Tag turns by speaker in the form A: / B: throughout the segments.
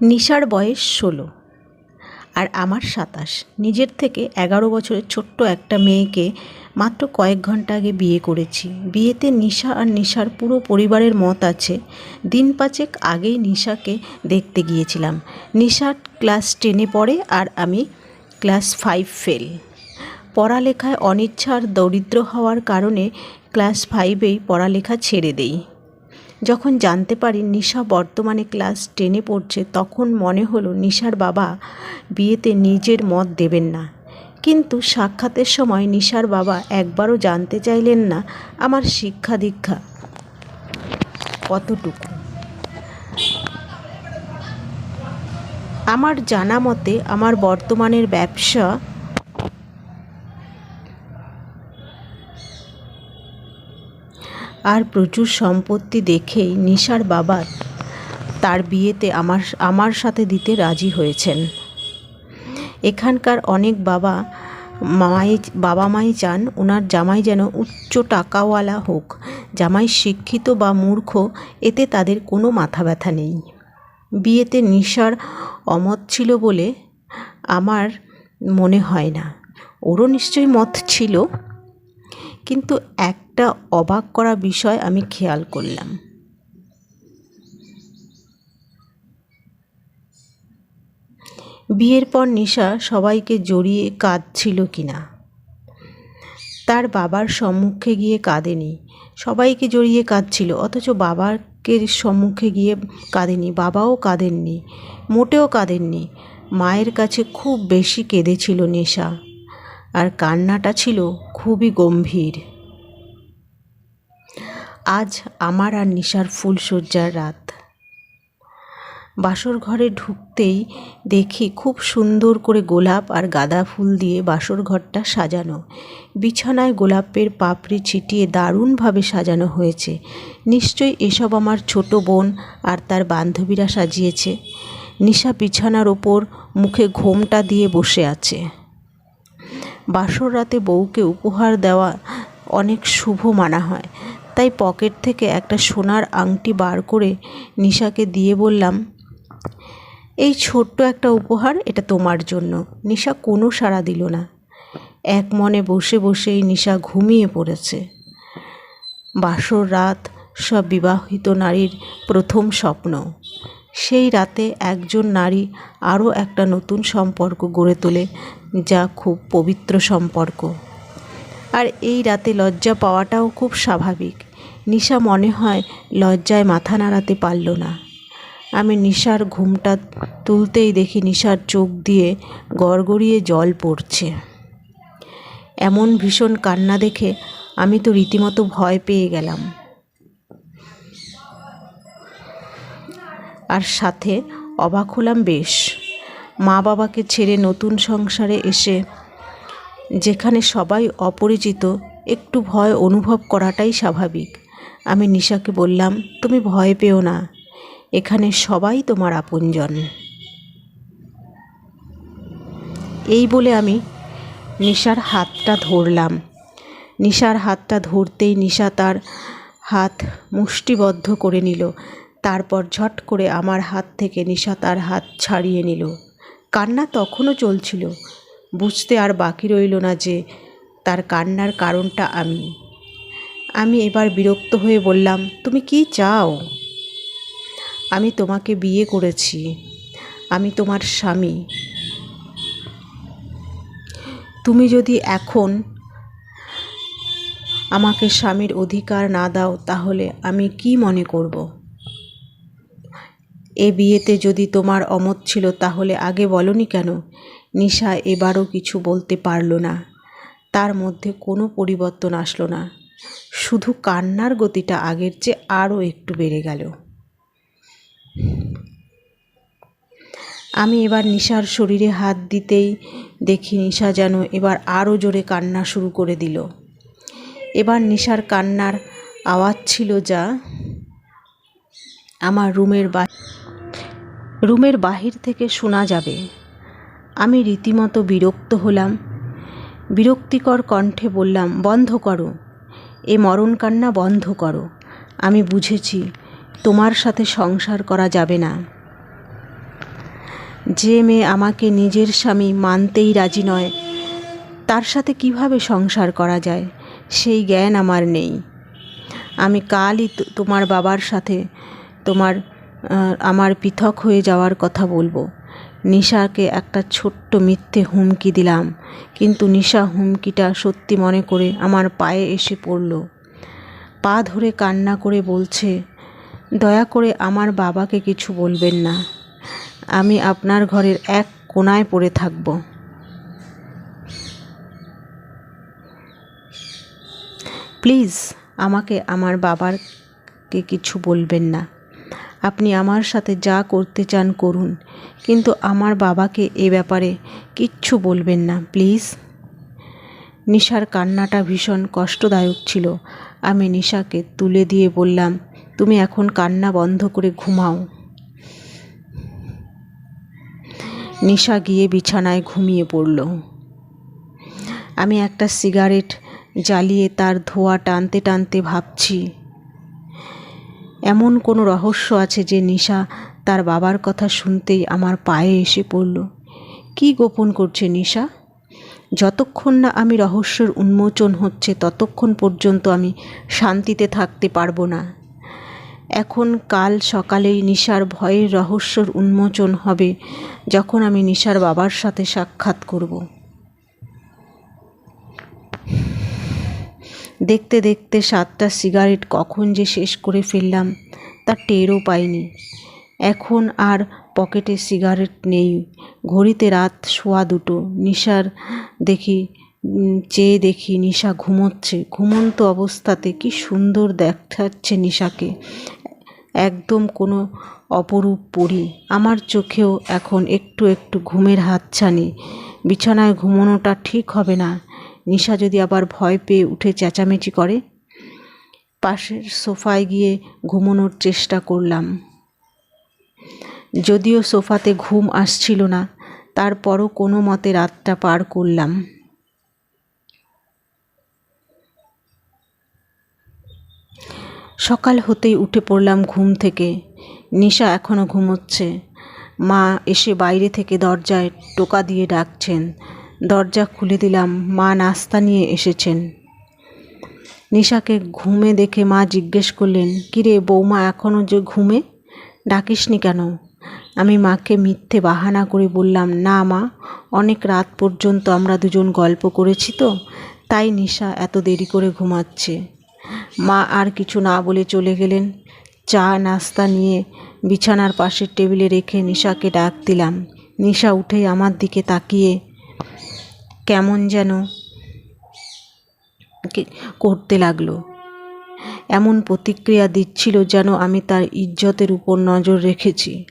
A: নিশার বয়স ষোলো। আর আমার সাতাশ। নিজের থেকে এগারো বছরের ছোট্ট একটা মেয়েকে মাত্র কয়েক ঘণ্টা আগে বিয়ে করেছি। বিয়েতে নিশা আর নিশার পুরো পরিবারের মত আছে। দিন পাঁচেক আগেই নিশাকে দেখতে গিয়েছিলাম। নিশা ক্লাস টেনে পড়ে আর আমি ক্লাস ফাইভ ফেল। পড়ালেখায় অনিচ্ছা আর দরিদ্র হওয়ার কারণে ক্লাস ফাইভেই পড়ালেখা ছেড়ে দেই। যখন জানতে পারি নিশা বর্তমানে ক্লাস টেনে পড়ছে, তখন মনে হলো নিশার বাবা বিয়েতে নিজের মত দেবেন না। কিন্তু সাক্ষাতের সময় নিশার বাবা একবারও জানতে চাইলেন না আমার শিক্ষা দীক্ষা। কতটুকু? আমার জানা মতে, আমার বর্তমানের ব্যবসা আর প্রচুর সম্পত্তি দেখেই নিশার বাবা তার বিয়েতে আমার আমার সাথে দিতে রাজি হয়েছেন। এখানকার অনেক বাবা মাই বাবা মাই চান ওনার জামাই যেন উচ্চ টাকাওয়ালা হোক। জামাই শিক্ষিত বা মূর্খ, এতে তাদের কোনো মাথা ব্যথা নেই। বিয়েতে নিশার অমত ছিল বলে আমার মনে হয় না। ওরও নিশ্চয়ই মত ছিল। কিন্তু একটা অবাক করা বিষয় আমি খেয়াল করলাম। বিয়ের পর নিশা সবাইকে জড়িয়ে কাঁদছিল কি না তার বাবার সম্মুখে গিয়ে কাঁদেনি। সবাইকে জড়িয়ে কাঁদছিল, অথচ বাবাকে সম্মুখে গিয়ে কাঁদেনি। বাবাও কাঁদেননি, মোটেও কাঁদেননি। মায়ের কাছে খুব বেশি কেঁদেছিল নেশা। আর কান্নাটা ছিল খুবই গম্ভীর। আজ আমার আর নিশার ফুলশয্যার রাত। বাসর ঘরে ঢুকতেই দেখি খুব সুন্দর করে গোলাপ আর গাঁদা ফুল দিয়ে বাসর ঘরটা সাজানো। বিছানায় গোলাপের পাপড়ি ছিটিয়ে দারুণভাবে সাজানো হয়েছে। নিশ্চয়ই এসব আমার ছোট বোন আর তার বান্ধবীরা সাজিয়েছে। নিশা বিছানার ওপর মুখে ঘোমটা দিয়ে বসে আছে। বাসর রাতে বউকে উপহার দেওয়া অনেক শুভ মানা হয়। তাই পকেট থেকে একটা সোনার আংটি বার করে নিশাকে দিয়ে বললাম, এই ছোট্ট একটা উপহার, এটা তোমার জন্য। নিশা কোনো সাড়া দিল না। এক মনে বসে বসেই নিশা ঘুমিয়ে পড়েছে। বাসর রাত সব বিবাহিত নারীর প্রথম স্বপ্ন। সেই রাতে একজন নারী আরও একটা নতুন সম্পর্ক গড়ে তোলে, যা খুব পবিত্র সম্পর্ক। আর এই রাতে লজ্জা পাওয়াটাও খুব স্বাভাবিক। নিশা মনে হয় লজ্জায় মাথা নাড়াতে পারল না। আমি নিশার ঘুমটা তুলতেই দেখি নিশার চোখ দিয়ে গড়গড়িয়ে জল পড়ছে। এমন ভীষণ কান্না দেখে আমি তো রীতিমতো ভয় পেয়ে গেলাম। আর সাথে অবাক হলাম বেশ। মা বাবাকে ছেড়ে নতুন সংসারে এসে যেখানে সবাই অপরিচিত, একটু ভয় অনুভব করাটাই স্বাভাবিক। আমি নিশাকে বললাম, তুমি ভয় পেও না, এখানে সবাই তোমার আপনজন। এই বলে আমি নিশার হাতটা ধরলাম। নিশার হাতটা ধরতেই নিশা তার হাত মুষ্টিবদ্ধ করে নিল। তারপর ঝট করে আমার হাত থেকে নিশা তার হাত ছাড়িয়ে নিল। কান্না তখনও চলছিল। বুঝতে আর বাকি রইল না যে তার কান্নার কারণটা আমি। আমি এবার বিরক্ত হয়ে বললাম, তুমি কি চাও? আমি তোমাকে বিয়ে করেছি। আমি তোমার স্বামী। তুমি যদি এখন আমাকে স্বামীর অধিকার না দাও, তাহলে আমি কি মনে করব? এ বিয়েতে যদি তোমার অমত ছিল তাহলে আগে বলনি কেন? নিশা এবারও কিছু বলতে পারল না। তার মধ্যে কোনো পরিবর্তন আসলো না। শুধু কান্নার গতিটা আগের চেয়ে আরও একটু বেড়ে গেল। আমি এবার নিশার শরীরে হাত দিতেই দেখি নিশা যেন এবার আরও জোরে কান্না শুরু করে দিল। এবার নিশার কান্নার আওয়াজ ছিল যা আমার রুমের বা রুমের বাহির থেকে শোনা যাবে। আমি রীতিমতো বিরক্ত হলাম। বিরক্তিকর কণ্ঠে বললাম, বন্ধ করো। এ মরণ কান্না বন্ধ করো। আমি বুঝেছি তোমার সাথে সংসার করা যাবে না। যে মেয়ে আমাকে নিজের স্বামী মানতেই রাজি নয়, তার সাথে কীভাবে সংসার করা যায়, সেই জ্ঞান আমার নেই। আমি কালই তোমার বাবার সাথে তোমার আমার পৃথক হয়ে যাওয়ার কথা বলব। নিশাকে একটা ছোট্ট মিথ্যে হুমকি দিলাম, কিন্তু নিশা হুমকিটা সত্যি মনে করে আমার পায়ে এসে পড়ল। পা ধরে কান্না করে বলছে, দয়া করে আমার বাবাকে কিছু বলবেন না। আমি আপনার ঘরের এক কোনায় পড়ে থাকব। প্লিজ, আমাকে আমার বাবারকে কিছু বলবেন না। আপনি আমার সাথে যা করতে চান করুন। কিন্তু আমার বাবাকে এ ব্যাপারে কিচ্ছু বলবেন না, প্লিজ। নিশার কান্নাটা ভীষণ কষ্টদায়ক ছিল। আমি নিশাকে তুলে দিয়ে বললাম, তুমি এখন কান্না বন্ধ করে ঘুমাও। নিশা গিয়ে বিছানায় ঘুমিয়ে পড়ল। আমি একটা সিগারেট জ্বালিয়ে তার ধোঁয়া টানতে টানতে ভাবছি। এমন কোনো রহস্য আছে যে নিশা তার বাবার কথা শুনতেই আমার পায়ে এসে পড়ল। কি গোপন করছে নিশা? যতক্ষণ না আমি রহস্যের উন্মোচন হচ্ছে, ততক্ষণ পর্যন্ত আমি শান্তিতে থাকতে পারব না। এখন কাল সকালেই নিশার ভয়ের রহস্যর উন্মোচন হবে, যখন আমি নিশার বাবার সাথে সাক্ষাৎ করব। দেখতে দেখতে সাতটা সিগারেট কখন যে শেষ করে ফেললাম, তা টেরও পাইনি। এখন আর পকেটে সিগারেট নেই। ঘড়িতে রাত শোয়া দুটো। নিশার দেখি চেয়ে দেখি নিশা ঘুমোচ্ছে। ঘুমন্ত অবস্থাতে কি সুন্দর দেখাচ্ছে নিশাকে। একদম কোনো অপরূপ পরি। আমার চোখেও এখন একটু একটু ঘুমের হাতছানি। বিছানায় ঘুমানোটা ঠিক হবে না। নিশা যদি আবার ভয় পেয়ে উঠে চেঁচামেচি করে, পাশের সোফায় গিয়ে ঘুমানোর চেষ্টা করলাম। যদিও সোফাতে ঘুম আসছিল না, তারপরও কোনো মতে রাতটা পার করলাম। সকাল হতেই উঠে পড়লাম ঘুম থেকে। নিশা এখনও ঘুমোচ্ছে। মা এসে বাইরে থেকে দরজায় টোকা দিয়ে ডাকছেন। দরজা খুলে দিলাম, মা নাস্তা নিয়ে এসেছেন। নিশাকে ঘুমে দেখে মা জিজ্ঞেস করলেন, কিরে বৌমা এখনও যে ঘুমে? ডাকিসনি কেন? আমি মাকে মিথ্যে বাহানা করে বললাম, না মা, অনেক রাত পর্যন্ত আমরা দুজন গল্প করেছি তো, তাই নিশা এত দেরি করে ঘুমাচ্ছে। মা আর কিছু না বলে চলে গেলেন। চা, নাস্তা নিয়ে বিছানার পাশের টেবিলে রেখে নিশাকে ডাক দিলাম। নিশা উঠে আমার দিকে তাকিয়ে কেমন যেন করতে লাগল। এমন প্রতিক্রিয়া দিচ্ছিল যেন আমি তার ইজ্জতের উপর নজর রেখেছি।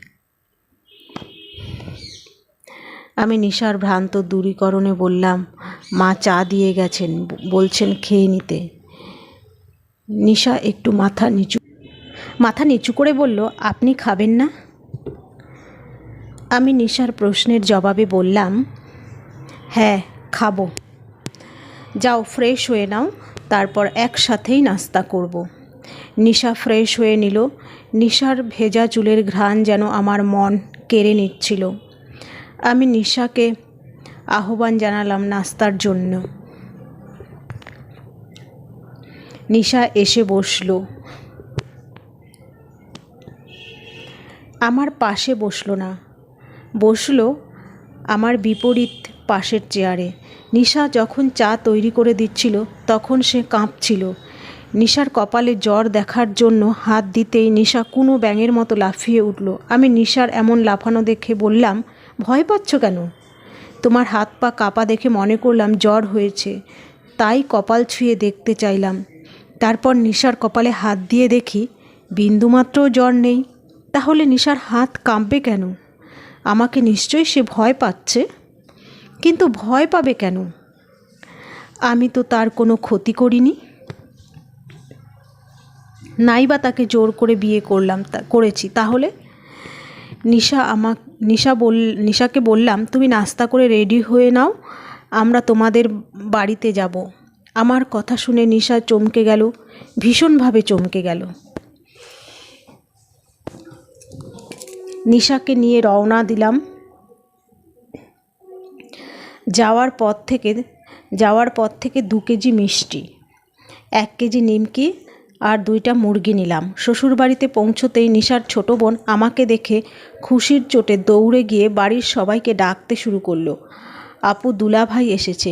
A: আমি নিশার ভ্রান্ত দূরীকরণে বললাম, মা চা দিয়ে গেছেন। বলছেন খেয়ে নিতে। নিশা একটু মাথা নিচু মাথা নিচু করে বলল, আপনি খাবেন না? আমি নিশার প্রশ্নের জবাবে বললাম হ্যাঁ খাব। যাও ফ্রেশ হয়ে নাও, তারপর একসাথেই নাস্তা করব। নিশা ফ্রেশ হয়ে নিল। নিশার ভেজা চুলের ঘ্রাণ যেন আমার মন কেড়ে নিচ্ছিল। আমি নিশাকে আহ্বান জানালাম নাস্তার জন্য। নিশা এসে বসল। আমার পাশে বসল না। বসল আমার বিপরীত পাশের চেয়ারে। নিশা যখন চা তৈরি করে দিচ্ছিল, তখন সে কাঁপছিল। নিশার কপালে জ্বর দেখার জন্য হাত দিতেই নিশা কোনো ব্যাঙের মতো লাফিয়ে উঠল। আমি নিশার এমন লাফানো দেখে বললাম, ভয় পাচ্ছ কেন? তোমার হাত পা কাপা দেখে মনে করলাম জ্বর হয়েছে, তাই কপাল ছুঁয়ে দেখতে চাইলাম। তারপর নিশার কপালে হাত দিয়ে দেখি বিন্দুমাত্রও জ্বর নেই। তাহলে নিশার হাত কাঁপবে কেন? আমাকে নিশ্চয়ই সে ভয় পাচ্ছে। কিন্তু ভয় পাবে কেন? আমি তো তার কোনো ক্ষতি করিনি। নাই বা তাকে জোর করে বিয়ে করলাম, তা, করেছি। তাহলে? নিশা আমা নিশা বল, নিশাকে বললাম, তুমি নাস্তা করে রেডি হয়ে নাও, আমরা তোমাদের বাড়িতে যাব। আমার কথা শুনে নিশা চমকে গেল, ভীষণভাবে চমকে গেল। নিশাকে নিয়ে রওনা দিলাম। যাওয়ার পর থেকে, যাওয়ার পর থেকে দু কেজি মিষ্টি, এক কেজি নিমকি আর দুইটা মুরগি নিলাম। শ্বশুরবাড়িতে পৌঁছতেই নিশার ছোট বোন আমাকে দেখে খুশির চোটে দৌড়ে গিয়ে বাড়ির সবাইকে ডাকতে শুরু করল। আপু, দুলাভাই এসেছে।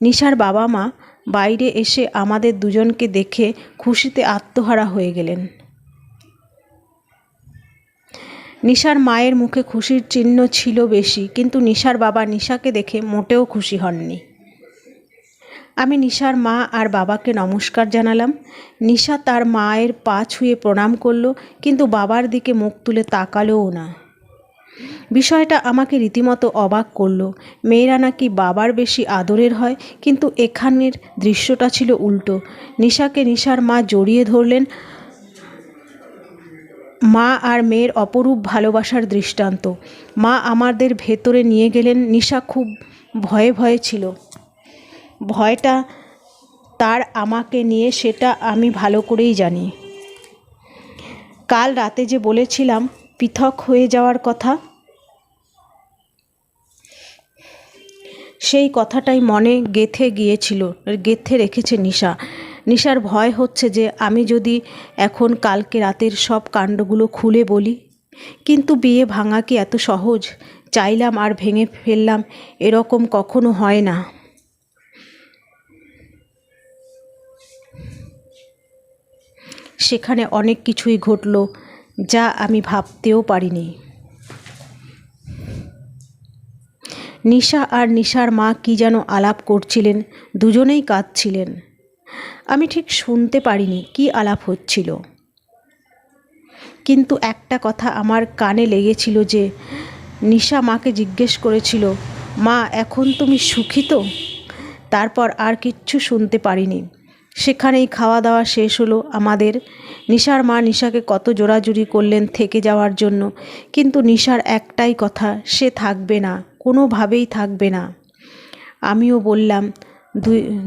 A: নিশার বাবা মা বাইরে এসে আমাদের দুজনকে দেখে খুশিতে আত্মহারা হয়ে গেলেন। নিশার মায়ের মুখে খুশির চিহ্ন ছিল বেশি, কিন্তু নিশার বাবা নিশাকে দেখে মোটেও খুশি হননি। আমি নিশার মা আর বাবাকে নমস্কার জানালাম। নিশা তার মায়ের পা ছুঁয়ে প্রণাম করল, কিন্তু বাবার দিকে মুখ তুলে তাকালোও না। বিষয়টা আমাকে রীতিমতো অবাক করল। মেয়েরা নাকি বাবার বেশি আদরের হয়, কিন্তু এখানের দৃশ্যটা ছিল উল্টো। নিশাকে নিশার মা জড়িয়ে ধরলেন মা আর মেয়ের অপরূপ ভালোবাসার দৃষ্টান্ত। মা আমাদের ভেতরে নিয়ে গেলেন নিশা খুব ভয়ে ভয়ে ছিল। ভয়টা তার আমাকে নিয়ে সেটা আমি ভালো করেই জানি। কাল রাতে যে বলেছিলাম, পৃথক হয়ে যাওয়ার কথা, সেই কথাটাই মনে গেথে গিয়েছিল, গেথে রেখেছে নিশা। নিশার ভয় হচ্ছে যে আমি যদি এখন কালকে রাতের সব কাণ্ডগুলো খুলে বলি, কিন্তু বিয়ে ভাঙা কি এত সহজ? চাইলাম আর ভেঙে ফেললাম এরকম কখনো হয় না। সেখানে অনেক কিছুই ঘটল যা আমি ভাবতেও পারিনি। নিশা আর নিশার মা কি যেন আলাপ করছিলেন, দুজনেই কাঁদছিলেন। আমি ঠিক শুনতে পারিনি কি আলাপ হচ্ছিল। কিন্তু একটা কথা আমার কানে লেগেছিল যে নিশা মাকে জিজ্ঞেস করেছিল, মা, এখন তুমি সুখী তো? তারপর আর কিচ্ছু শুনতে পারিনি। সেখানেই খাওয়া দাওয়া শেষ হলো আমাদের। নিশার মা নিশাকে কত জোরাজুরি করলেন থেকে যাওয়ার জন্য, কিন্তু নিশার একটাই কথা, সে থাকবে না, কোনোভাবেই থাকবে না। আমিও বললাম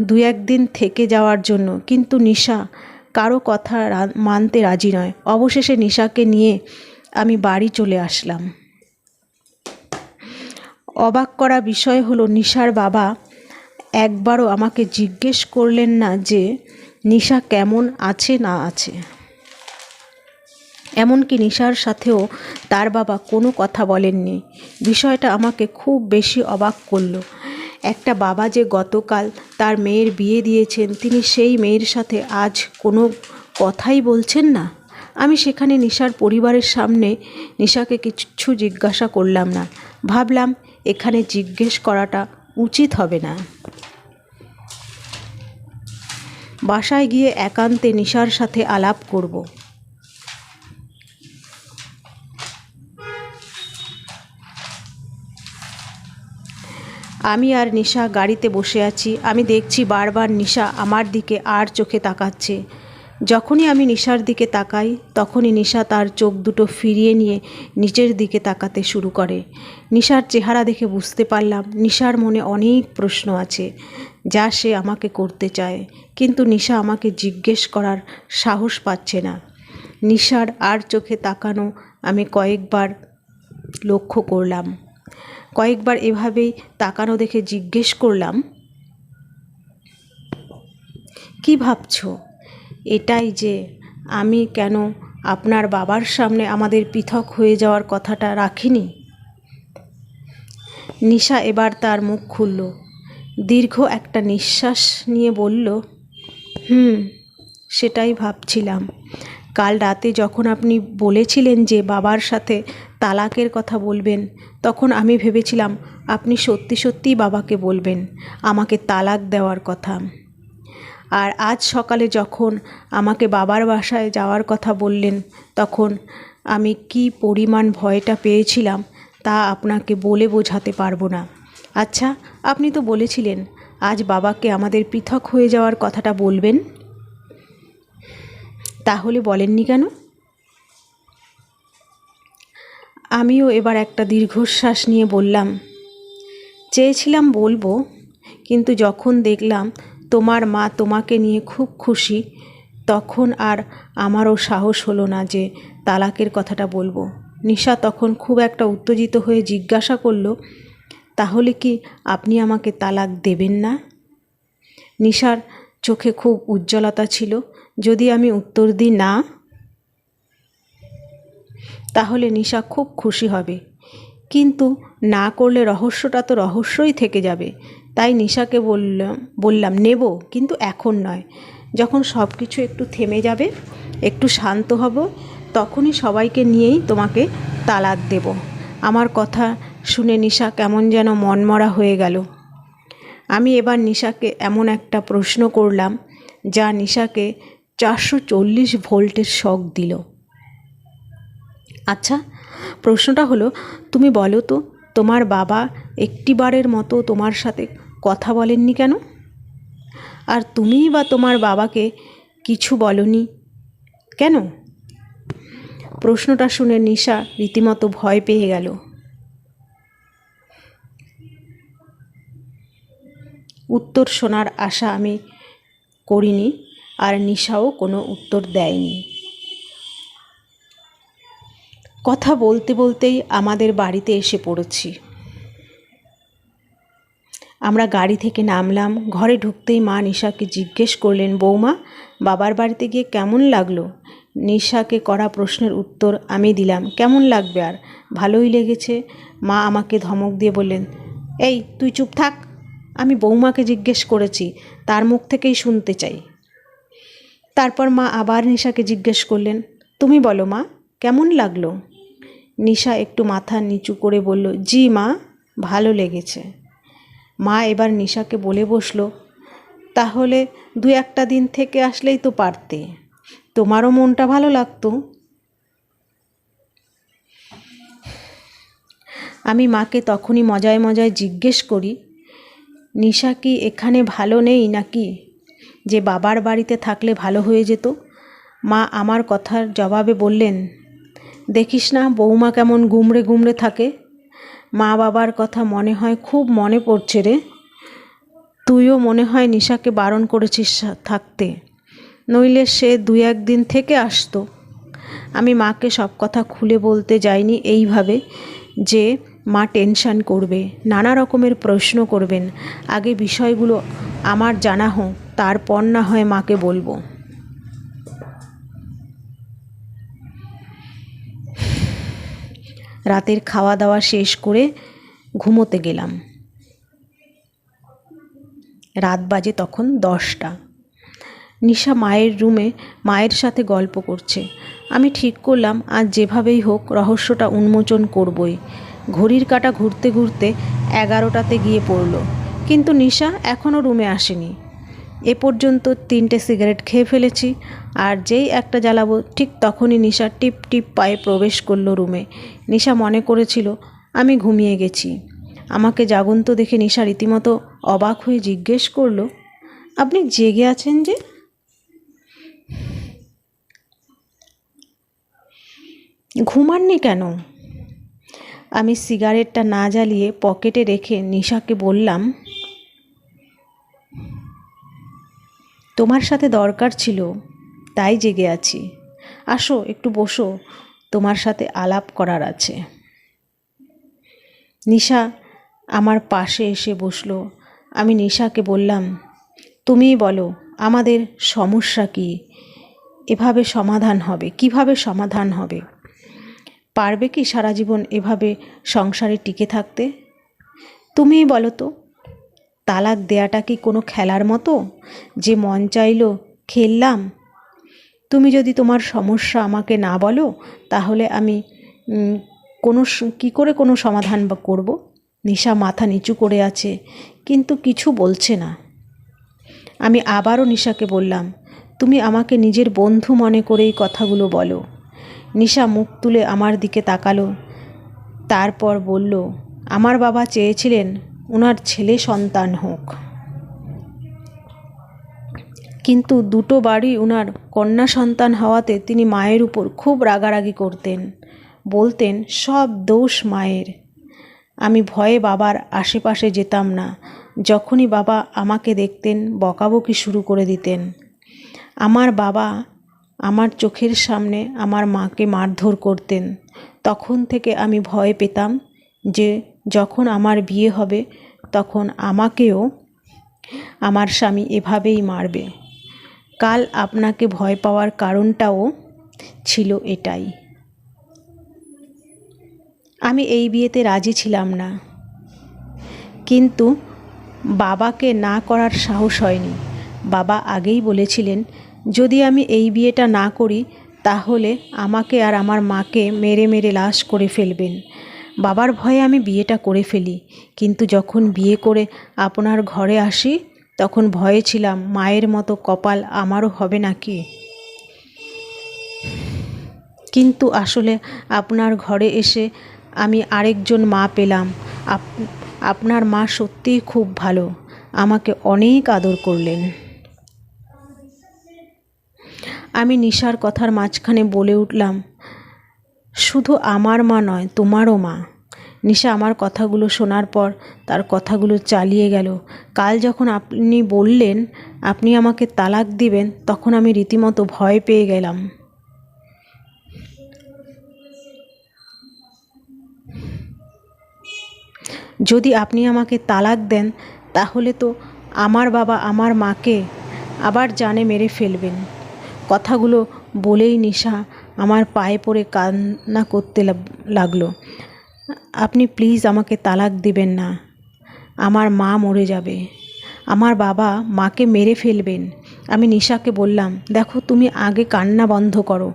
A: দু একদিন থেকে যাওয়ার জন্য। কিন্তু নিশা কারও কথা মানতে রাজি নয়। অবশেষে নিশাকে নিয়ে আমি বাড়ি চলে আসলাম। অবাক করা বিষয় হলো, নিশার বাবা একবারও আমাকে জিজ্ঞেস করলেন না যে নিশা কেমন আছে না আছে। এমনকি নিশার সাথেও তার বাবা কোনো কথা বলেননি। বিষয়টা আমাকে খুব বেশি অবাক করল। একটা বাবা যে গতকাল তার মেয়ের বিয়ে দিয়েছেন, তিনি সেই মেয়ের সাথে আজ কোনো কথাই বলছেন না। আমি সেখানে নিশার পরিবারের সামনে নিশাকে কিছু জিজ্ঞাসা করলাম না। ভাবলাম, এখানে জিজ্ঞেস করাটা উচিত হবে না। বাসায় গিয়ে একান্তে নিশার সাথে আলাপ করব। আমি আর নিশা গাড়িতে বসে আছি। আমি দেখছি বারবার নিশা আমার দিকে আর চোখে তাকাচ্ছে। যখনই আমি নিশার দিকে তাকাই, তখনই নিশা তার চোখ দুটো ফিরিয়ে নিয়ে নিচের দিকে তাকাতে শুরু করে। নিশার চেহারা দেখে বুঝতে পারলাম, নিশার মনে অনেক প্রশ্ন আছে, যা সে আমাকে করতে চায়। কিন্তু নিশা আমাকে জিজ্ঞেস করার সাহস পাচ্ছে না। নিশার আর চোখে তাকানো আমি কয়েকবার লক্ষ্য করলাম। কয়েকবার এভাবেই তাকানো দেখে জিজ্ঞেস করলাম, কি ভাবছ? এটাই যে আমি কেন আপনার বাবার সামনে আমাদের পৃথক হয়ে যাওয়ার কথাটা রাখিনি? নিশা এবার তার মুখ খুলল, দীর্ঘ একটা নিঃশ্বাস নিয়ে বলল, হুম, সেটাই ভাবছিলাম। কাল রাতে যখন আপনি বলেছিলেন যে বাবার সাথে তালাকের কথা বলবেন, তখন আমি ভেবেছিলাম, আপনি সত্যি সত্যিই বাবাকে বলবেন, আমাকে তালাক দেওয়ার কথা। আর আজ সকালে যখন আমাকে বাবার বাসায় যাওয়ার কথা বললেন, তখন আমি কি পরিমাণ ভয়টা পেয়েছিলাম, তা আপনাকে বলে বোঝাতে পারব না। আচ্ছা আপনি তো বলেছিলেন, আজ বাবাকে আমাদের পৃথক হয়ে যাওয়ার কথাটা বলবেন? তাহলে বলেননি কেন? আমিও এবার একটা দীর্ঘশ্বাস নিয়ে বললাম, চেয়েছিলাম বলব, কিন্তু যখন দেখলাম তোমার মা তোমাকে নিয়ে খুব খুশি, তখন আর আমারও সাহস হলো না যে তালাকের কথাটা বলব। নিশা তখন খুব একটা উত্তেজিত হয়ে জিজ্ঞাসা করল, তাহলে কি আপনি আমাকে তালাক দেবেন না? নিশার চোখে খুব উজ্জ্বলতা ছিল যদি আমি উত্তর দিই না, তাহলে নিশা খুব খুশি হবে। কিন্তু না করলে রহস্যটা তো রহস্যই থেকে যাবে। তাই নিশাকে বললাম বললাম, নেব, কিন্তু এখন নয়। যখন সব কিছু একটু থেমে যাবে, একটু শান্ত হব, তখনই সবাইকে নিয়েই তোমাকে তালাক দেব। আমার কথা শুনে নিশা কেমন যেন মনমরা হয়ে গেল। আমি এবার নিশাকে এমন একটা প্রশ্ন করলাম, যা নিশাকে চারশো চল্লিশ ভোল্টের শক দিল। আচ্ছা প্রশ্নটা হলো, তুমি বলো তো, তোমার বাবা একটিবারের মতো তোমার সাথে কথা বলেননি কেন? আর তুমিই বা তোমার বাবাকে কিছু বলনি কেন? প্রশ্নটা শুনে নিশা রীতিমতো ভয় পেয়ে গেল। উত্তর শোনার আশা আমি করিনি। আর নিশাও কোনো উত্তর দেয়নি। কথা বলতে বলতেই আমাদের বাড়িতে এসে পড়েছি। আমরা গাড়ি থেকে নামলাম, ঘরে ঢুকতেই মা নিশাকে জিজ্ঞেস করলেন, বৌমা, বাবার বাড়িতে গিয়ে কেমন লাগল? নিশাকে করা প্রশ্নের উত্তর আমি দিলাম, কেমন লাগবে আর? ভালোই লেগেছে। মা আমাকে ধমক দিয়ে বললেন, এই, তুই চুপ থাক। আমি বৌমাকে জিজ্ঞেস করেছি, তার মুখ থেকেই শুনতে চাই। তারপর মা আবার নিশাকে জিজ্ঞেস করলেন, তুমি বলো মা, কেমন লাগল? নিশা একটু মাথা নিচু করে বলল, জি মা, ভালো লেগেছে। মা এবার নিশাকে বলে বসল, তাহলে দু একটা দিন থেকে আসলেই তো পারতে, তোমারও মনটা ভালো লাগতো? আমি মাকে তখনই মজায় মজায় জিজ্ঞেস করি, নিশা কি এখানে ভালো নেই নাকি? যে বাবার বাড়িতে থাকলে ভালো হয়ে যেত? মা আমার কথার জবাবে বললেন, দেখিস না বৌমা কেমন গুমড়ে গুমড়ে থাকে। মা বাবার কথা মনে হয় খুব মনে পড়ছে রে। তুইও মনে হয় নিশাকে বারণ করেছিস থাকতে। নইলে সে দু একদিন থেকে আসতো। আমি মাকে সব কথা খুলে বলতে যাইনি এইভাবে যে মা টেনশান করবে, নানা রকমের প্রশ্ন করবেন। আগে বিষয়গুলো আমার জানা হোক, তারপর না হয় মাকে বলব। রাতের খাওয়া দাওয়া শেষ করে ঘুমোতে গেলাম। রাত বাজে তখন দশটা। নিশা মায়ের রুমে মায়ের সাথে গল্প করছে। আমি ঠিক করলাম, আজ যেভাবেই হোক রহস্যটা উন্মোচন করবই। ঘড়ির কাটা ঘুরতে ঘুরতে এগারোটাতে গিয়ে পড়ল। কিন্তু নিশা এখনও রুমে আসেনি। এ পর্যন্ত তিনটে সিগারেট খেয়ে ফেলেছি, আর যেই একটা জ্বালাবো, ঠিক তখনই নিশা টিপ টিপ পায়ে প্রবেশ করল রুমে। নিশা মনে করেছিল, আমি ঘুমিয়ে গেছি। আমাকে জাগন্ত দেখে নিশা রীতিমতো অবাক হয়ে জিজ্ঞেস করল, আপনি জেগে আছেন যে? ঘুমাননি কেন? আমি সিগারেটটা না জ্বালিয়ে পকেটে রেখে নিশাকে বললাম, তোমার সাথে দরকার ছিল, তাই জেগে আছি। আসো, একটু বসো, তোমার সাথে আলাপ করার আছে। নিশা আমার পাশে এসে বসল। আমি নিশাকে বললাম, তুমিই বলো, আমাদের সমস্যা কি? এভাবে সমাধান হবে, কীভাবে সমাধান হবে? পারবে কি সারা জীবন এভাবে সংসারে টিকে থাকতে? তুমিই বলো তো, তালাক দেয়াটা কি কোনো খেলার মতো? যে মন চাইলো খেললাম। তুমি যদি তোমার সমস্যা আমাকে না বলো, তাহলে আমি কোনো কী করে কোনো সমাধান বা করব? নিশা মাথা নিচু করে আছে, কিন্তু কিছু বলছে না। আমি আবারও নিশাকে বললাম, তুমি আমাকে নিজের বন্ধু মনে করেই কথাগুলো বলো। নিশা মুখ তুলে আমার দিকে তাকালো। তারপর বলল, আমার বাবা চেয়েছিলেন ওনার ছেলে সন্তান হোক। কিন্তু দুটো বাড়ি ওনার কন্যা সন্তান হওয়াতে তিনি মায়ের উপর খুব রাগারাগি করতেন। বলতেন, সব দোষ মায়ের। আমি ভয়ে বাবার আশেপাশে যেতাম না। যখনই বাবা আমাকে দেখতেন, বকাবকি শুরু করে দিতেন। আমার বাবা আমার চোখের সামনে আমার মাকে মারধর করতেন। তখন থেকে আমি ভয় পেতাম যে যখন আমার বিয়ে হবে, তখন আমাকেও আমার স্বামী এভাবেই মারবে। কাল আপনাকে ভয় পাওয়ার কারণটাও ছিল এটাই। আমি এই বিয়েতে রাজি ছিলাম না। কিন্তু বাবাকে না করার সাহস হয়নি। বাবা আগেই বলেছিলেন যদি আমি এই বিয়েটা না করি, তাহলে আমাকে আর আমার মাকে মেরে মেরে লাশ করে ফেলবেন। বাবার ভয়ে আমি বিয়েটা করে ফেলি। কিন্তু যখন বিয়ে করে আপনার ঘরে আসি, তখন ভয়ে ছিলাম, মায়ের মতো কপাল আমারও হবে নাকি কিন্তু আসলে আপনার ঘরে এসে আমি আরেকজন মা পেলাম। আপনার মা সত্যিই খুব ভালো। আমাকে অনেক আদর করলেন। আমি নিশার কথার মাঝখানে বলে উঠলাম, শুধু আমার মা নয়, তোমারও মা। নিশা আমার কথাগুলো শোনার পর তার কথাগুলো চালিয়ে গেল। কাল যখন আপনি বললেন, আপনি আমাকে তালাক দিবেন, তখন আমি রীতিমতো ভয় পেয়ে গেলাম। যদি আপনি আমাকে তালাক দেন, তাহলে তো আমার বাবা আমার মাকে আবার জানে মেরে ফেলবেন। কথাগুলো বলেই নিশা আমার পায়ে পড়ে কান্না করতে লাগল। আপনি প্লিজ আমাকে তালাক দিবেন না। আমার মা মরে যাবে। আমার বাবা মাকে মেরে ফেলবেন। আমি নিশাকে বললাম, দেখো, তুমি আগে কান্না বন্ধ করো।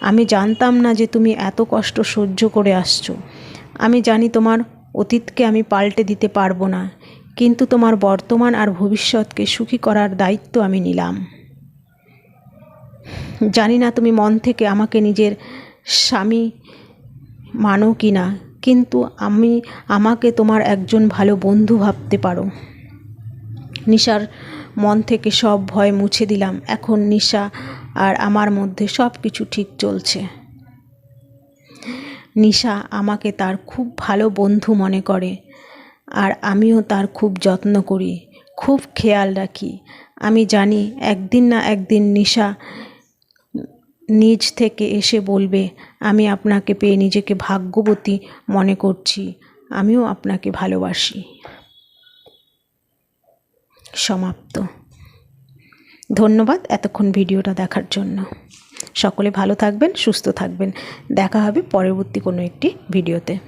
A: আমি জানতাম না যে তুমি এত কষ্ট সহ্য করে আসছো। আমি জানি তোমার অতীতকে আমি পাল্টে দিতে পারব না। কিন্তু তোমার বর্তমান আর ভবিষ্যৎকে সুখী করার দায়িত্ব আমি নিলাম। জানি না তুমি মন থেকে আমাকে নিজের স্বামী মানো কি না, কিন্তু আমি, আমাকে তোমার একজন ভালো বন্ধু ভাবতে পারো। নিশার মন থেকে সব ভয় মুছে দিলাম। এখন নিশা আর আমার মধ্যে সব কিছু ঠিক চলছে। নিশা আমাকে তার খুব ভালো বন্ধু মনে করে আর আমিও তার খুব যত্ন করি, খুব খেয়াল রাখি। আমি জানি একদিন না একদিন নিশা নিজ থেকে এসে বলবে, আমি আপনাকে পেয়ে নিজেকে ভাগ্যবতী মনে করছি। আমিও আপনাকে ভালোবাসি। সমাপ্ত। ধন্যবাদ এতক্ষণ ভিডিওটা দেখার জন্য। সকলে ভালো থাকবেন, সুস্থ থাকবেন। দেখা হবে পরবর্তী কোনো একটি ভিডিওতে।